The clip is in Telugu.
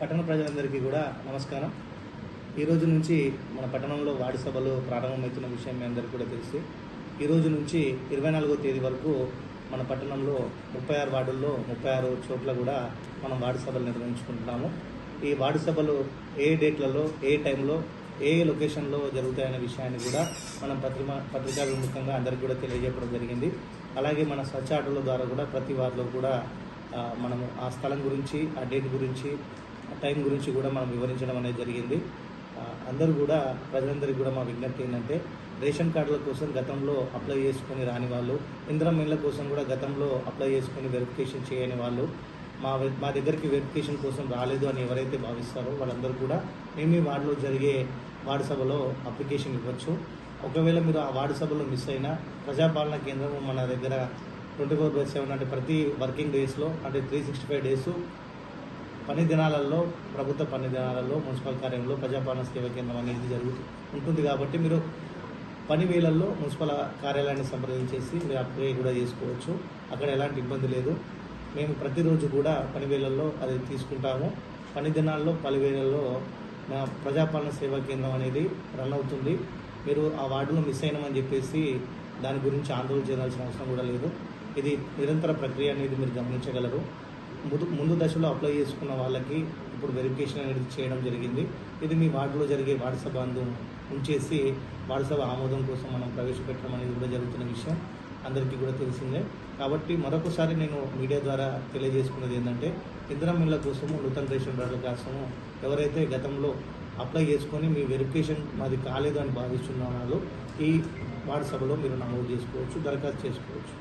పట్టణ ప్రజలందరికీ కూడా నమస్కారం. ఈ రోజు నుంచి మన పట్టణంలో వార్డు సభలు ప్రారంభమవుతున్న విషయం మీ అందరికీ కూడా తెలుసు ఈ రోజు నుంచి ఇరవై నాలుగో తేదీ వరకు మన పట్టణంలో ముప్పై ఆరు వార్డుల్లో ముప్పై ఆరు చోట్ల కూడా మనం వార్డు సభలు నిర్వహించుకుంటున్నాము. ఈ వార్డు సభలు ఏ డేట్లలో ఏ టైంలో ఏ లొకేషన్లో జరుగుతాయనే విషయాన్ని కూడా మనం పత్రిక పత్రికా విముఖంగా అందరికీ కూడా తెలియజేయడం జరిగింది. అలాగే మన స్వచ్ఛ ఆటోల ద్వారా కూడా ప్రతి వార్డులో కూడా మనము ఆ స్థలం గురించి ఆ డేట్ గురించి టైం గురించి కూడా మనం వివరించడం అనేది జరిగింది. అందరూ కూడా ప్రజలందరికీ కూడా మా విజ్ఞప్తి ఏంటంటే రేషన్ కార్డుల కోసం గతంలో అప్లై చేసుకొని రాని వాళ్ళు ఇంద్రం కోసం కూడా గతంలో అప్లై చేసుకొని వెరిఫికేషన్ చేయని వాళ్ళు మా మా దగ్గరికి వెరిఫికేషన్ కోసం రాలేదు అని ఎవరైతే భావిస్తారో వాళ్ళందరూ కూడా మేము ఈ వార్డులో జరిగే వార్డు సభలో అప్లికేషన్ ఇవ్వచ్చు. ఒకవేళ మీరు ఆ వార్డు సభలో మిస్ అయినా ప్రజాపాలన కేంద్రం మన దగ్గర ట్వంటీ ఫోర్ బై సెవెన్ అంటే ప్రతి వర్కింగ్ డేస్లో అంటే త్రీ సిక్స్టీ ఫైవ్ డేస్ పని దినాలలో ప్రభుత్వ పని దినాలలో మున్సిపల్ కార్యంలో ప్రజాపాలన సేవా కేంద్రం అనేది జరుగుతూ ఉంటుంది కాబట్టి మీరు పని వేళల్లో మున్సిపల్ కార్యాలయాన్ని సంప్రదించేసి మీరు అప్లై కూడా చేసుకోవచ్చు. అక్కడ ఎలాంటి ఇబ్బంది లేదు. మేము ప్రతిరోజు కూడా పని వేళల్లో అది తీసుకుంటాము. పని దినాల్లో పలు వేళల్లో మా ప్రజాపాలన సేవా కేంద్రం అనేది రన్ అవుతుంది. మీరు ఆ వార్డులో మిస్ అయినామని చెప్పేసి దాని గురించి ఆందోళన చేయాల్సిన అవసరం కూడా లేదు. ఇది నిరంతర ప్రక్రియ అనేది మీరు గమనించగలరు. ముందు ముందు దశలో అప్లై చేసుకున్న వాళ్ళకి ఇప్పుడు వెరిఫికేషన్ అనేది చేయడం జరిగింది. ఇది మీ వార్డులో జరిగే వార్డు సభ అందు ఉంచేసి వార్డు సభ ఆమోదం కోసం మనం ప్రవేశపెట్టడం అనేది కూడా జరుగుతున్న విషయం అందరికీ కూడా తెలిసిందే. కాబట్టి మరొకసారి నేను మీడియా ద్వారా తెలియజేసుకున్నది ఏంటంటే ఇందిరా మిల్ల కోసము నూతన రేషన్ కార్డుల కోసము ఎవరైతే గతంలో అప్లై చేసుకొని మీ వెరిఫికేషన్ మాది కాలేదు అని భావిస్తున్న వాళ్ళు ఈ వార్డు సభలో మీరు నమోదు చేసుకోవచ్చు దరఖాస్తు చేసుకోవచ్చు.